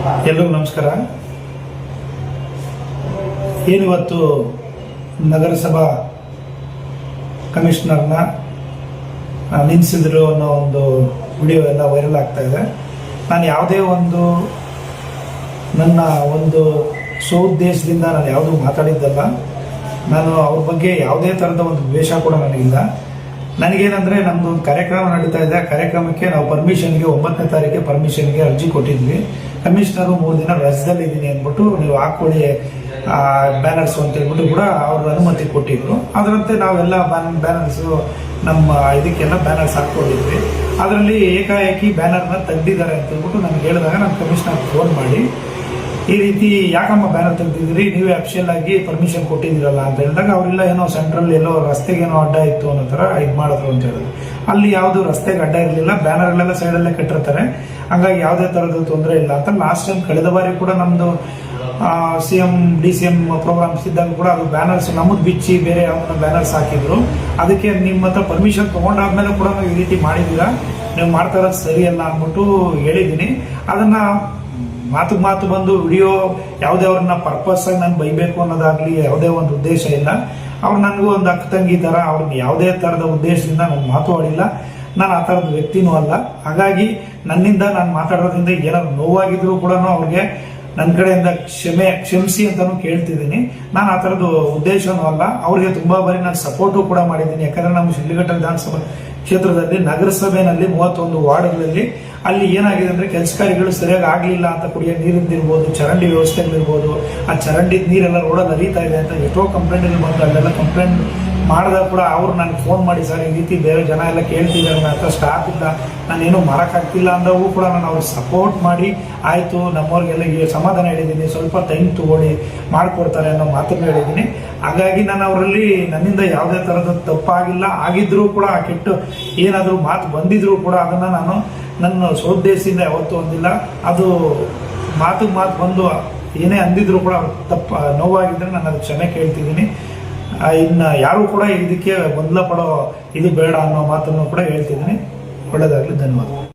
ಎಲ್ರಿಗೂ ನಮಸ್ಕಾರ. ಏನಿವತ್ತು ನಗರಸಭಾ ಕಮಿಷನರ್ನ ನಿಲ್ಲಿಸಿದ್ರು ಅನ್ನೋ ಒಂದು ವಿಡಿಯೋ ಎಲ್ಲ ವೈರಲ್ ಆಗ್ತಾ ಇದೆ. ನಾನು ಯಾವುದೇ ಒಂದು ನನ್ನ ಒಂದು ಸೋದ್ದೇಶದಿಂದ ನಾನು ಯಾವುದೂ ಮಾತಾಡಿದ್ದಲ್ಲ. ನಾನು ಅವ್ರ ಬಗ್ಗೆ ಯಾವುದೇ ಥರದ ಒಂದು ದ್ವೇಷ ಕೂಡ ನನಗಿಲ್ಲ. ನನಗೇನಂದ್ರೆ ನಮ್ದು ಒಂದು ಕಾರ್ಯಕ್ರಮ ನಡೀತಾ ಇದೆ. ಆ ಕಾರ್ಯಕ್ರಮಕ್ಕೆ ನಾವು ಪರ್ಮಿಷನ್ಗೆ ಒಂಬತ್ತನೇ ತಾರೀಕಿಗೆ ಪರ್ಮಿಷನ್ಗೆ ಅರ್ಜಿ ಕೊಟ್ಟಿದ್ವಿ. ಕಮಿಷನರು ಮೂರು ದಿನ ರಜದಲ್ಲಿ ಇದ್ದೀನಿ ಅಂದ್ಬಿಟ್ಟು ನೀವು ಹಾಕೊಳ್ಳಿ ಬ್ಯಾನರ್ಸ್ ಅಂತ ಹೇಳ್ಬಿಟ್ಟು ಕೂಡ ಅವ್ರ ಅನುಮತಿ ಕೊಟ್ಟಿದ್ರು. ಅದರಂತೆ ನಾವೆಲ್ಲ ಬ್ಯಾನರ್ಸ್ ನಮ್ಮ ಇದಕ್ಕೆಲ್ಲ ಬ್ಯಾನರ್ಸ್ ಹಾಕ್ಕೊಂಡಿದ್ವಿ. ಅದರಲ್ಲಿ ಏಕಾಏಕಿ ಬ್ಯಾನರ್ನ ತೆಗ್ದಿದ್ದಾರೆ ಅಂತ ಹೇಳ್ಬಿಟ್ಟು ನನಗೆ ಹೇಳಿದಾಗ ನಾನು ಕಮಿಷನರ್ ಫೋನ್ ಮಾಡಿ ಈ ರೀತಿ ಯಾಕಮ್ಮ ಬ್ಯಾನರ್ ತೆಗ್ದಿದ್ರಿ ನೀವೇ ಅಫಿಷಿಯಲ್ ಆಗಿ ಪರ್ಮಿಷನ್ ಕೊಟ್ಟಿದ್ದೀರಲ್ಲ ಅಂತ ಹೇಳಿದಾಗ ಅವರೆಲ್ಲ ಏನೋ ಸೆಂಟ್ರಲ್ ಎಲ್ಲೋ ರಸ್ತೆಗೆ ಏನೋ ಅಡ್ಡ ಇತ್ತು ಅನ್ನೋ ಥರ ಇದು ಮಾಡಿದ್ರು ಅಂತ ಹೇಳಿದ್ರು. ಅಲ್ಲಿ ಯಾವುದು ರಸ್ತೆಗೆ ಅಡ್ಡ ಇರಲಿಲ್ಲ ಬ್ಯಾನರ್ಗಳೆಲ್ಲ ಸೈಡಲ್ಲೇ ಕಟ್ಟಿರ್ತಾರೆ. ಹಂಗಾಗಿ ಯಾವುದೇ ಥರದ ತೊಂದರೆ ಇಲ್ಲ ಅಂತ ಲಾಸ್ಟ್ ಟೈಮ್ ಕಳೆದ ಬಾರಿ ಕೂಡ ನಮ್ಮದು C M D C M programmes ಇದ್ದಾಗ ಕೂಡ ಅದು ಬ್ಯಾನರ್ಸ್ ನಮಗೆ ಬಿಚ್ಚಿ ಬೇರೆ ಯಾವನ್ನ ಬ್ಯಾನರ್ಸ್ ಹಾಕಿದ್ರು. ಅದಕ್ಕೆ ನಿಮ್ಮ ಹತ್ರ ಪರ್ಮಿಷನ್ ತೊಗೊಂಡಾದ್ಮೇಲೆ ಕೂಡ ಈ ರೀತಿ ಮಾಡಿದ್ದೀರಾ? ನೀವು ಮಾಡ್ತಾ ಇರೋದು ಸರಿಯಲ್ಲ ಅಂದ್ಬಿಟ್ಟು ಹೇಳಿದ್ದೀನಿ. ಅದನ್ನ ಮಾತು ಮಾತು ಬಂದು ವಿಡಿಯೋ ಯಾವುದೇ ಅವ್ರನ್ನ ಪರ್ಪಸ್ ಆಗಿ ನಾನು ಬೈಬೇಕು ಅನ್ನೋದಾಗ್ಲಿ ಯಾವುದೇ ಒಂದು ಉದ್ದೇಶ ಇಲ್ಲ. ಅವ್ರು ನನಗೂ ಒಂದು ಅಕ್ಕ ತಂಗಿ ತರ ಅವ್ರನ್ನ ಯಾವುದೇ ತರದ ಉದ್ದೇಶದಿಂದ ನಾನು ಮಾತು ಆಡಿಲ್ಲ. ನಾನು ಆ ಥರದ ವ್ಯಕ್ತಿನೂ ಅಲ್ಲ. ಹಾಗಾಗಿ ನನ್ನಿಂದ ನಾನು ಮಾತಾಡೋದ್ರಿಂದ ಏನಾದ್ರು ನೋವಾಗಿದ್ರು ಕೂಡ ಅವ್ರಿಗೆ ನನ್ನ ಕಡೆಯಿಂದ ಕ್ಷಮೆ ಕ್ಷಮಿಸಿ ಅಂತಾನು ಕೇಳ್ತಿದ್ದೀನಿ. ನಾನು ಆ ಥರದ್ದು ಉದ್ದೇಶನೂ ಅಲ್ಲ. ಅವ್ರಿಗೆ ತುಂಬಾ ಬಾರಿ ನಾನು ಸಪೋರ್ಟು ಕೂಡ ಮಾಡಿದ್ದೀನಿ. ಯಾಕಂದ್ರೆ ನಮ್ಮ ಶಿಡ್ಲಘಟ್ಟ ವಿಧಾನಸಭಾ ಕ್ಷೇತ್ರದಲ್ಲಿ ನಗರಸಭೆನಲ್ಲಿ ಮೂವತ್ತೊಂದು ವಾರ್ಡ್ಗಳಲ್ಲಿ ಅಲ್ಲಿ ಏನಾಗಿದೆ ಅಂದ್ರೆ ಕೆಲಸ ಕಾರ್ಯಗಳು ಸರಿಯಾಗಿ ಆಗ್ಲಿಲ್ಲ ಅಂತ ಕುಡಿಯೋ ನೀರಿಂದಿರ್ಬೋದು ಚರಂಡಿ ವ್ಯವಸ್ಥೆಗಳಿರ್ಬೋದು. ಆ ಚರಂಡಿ ನೀರೆಲ್ಲ ರೋಡಲ್ಲಿ ಹರಿತಾ ಇದೆ ಅಂತ ಎಷ್ಟೋ ಕಂಪ್ಲೇಂಟ್ಗಳು ಬಂದು, ಅಲ್ಲೆಲ್ಲ ಕಂಪ್ಲೇಂಟ್ ಮಾಡಿದಾಗ ಕೂಡ ಅವ್ರು ನನಗೆ ಫೋನ್ ಮಾಡಿ, ಸರ್, ಈ ರೀತಿ ಬೇರೆ ಜನ ಎಲ್ಲ ಕೇಳ್ತಿದ್ದಾರೆ, ನನ್ನ ಹತ್ರ ಸ್ಟಾಫ್ ಇಲ್ಲ, ನಾನೇನು ಮಾಡೋಕ್ಕಾಗ್ತಿಲ್ಲ ಅಂದಾಗೂ ಕೂಡ ನಾನು ಅವ್ರಿಗೆ ಸಪೋರ್ಟ್ ಮಾಡಿ, ಆಯಿತು, ನಮ್ಮವ್ರಿಗೆಲ್ಲ ಸಮಾಧಾನ ಹೇಳಿದ್ದೀನಿ, ಸ್ವಲ್ಪ ಟೈಮ್ ತಗೊಳ್ಳಿ, ಮಾಡಿಕೊಡ್ತಾರೆ ಅನ್ನೋ ಮಾತನ್ನು ಹೇಳಿದ್ದೀನಿ. ಹಾಗಾಗಿ ನಾನು ಅವರಲ್ಲಿ ನನ್ನಿಂದ ಯಾವುದೇ ಥರದ ತಪ್ಪಾಗಿಲ್ಲ ಆಗಿದ್ದರೂ ಕೂಡ, ಆ ಕೆಟ್ಟು ಏನಾದರೂ ಮಾತು ಬಂದಿದ್ರೂ ಕೂಡ ಅದನ್ನು ನಾನು ನನ್ನ ಸ್ವೋದ್ದೇಶದಿಂದ ಯಾವತ್ತೂ ಒಂದಿಲ್ಲ ಅದು ಮಾತು ಮಾತು ಬಂದು ಏನೇ ಅಂದಿದ್ರು ಕೂಡ ತಪ್ಪ ನೋವಾಗಿದ್ರೆ ನಾನು ಅದು ಕ್ಷಮೆ ಕೇಳ್ತಿದ್ದೀನಿ. ಇನ್ನು ಯಾರು ಕೂಡ ಇದಕ್ಕೆ ಗೊಂದಲ ಪಡೋ ಇದು ಬೇಡ ಅನ್ನೋ ಮಾತನ್ನು ಕೂಡ ಹೇಳ್ತಿದ್ದೀನಿ. ಒಳ್ಳೆಯದಾಗಲಿ ಧನ್ಯವಾದ.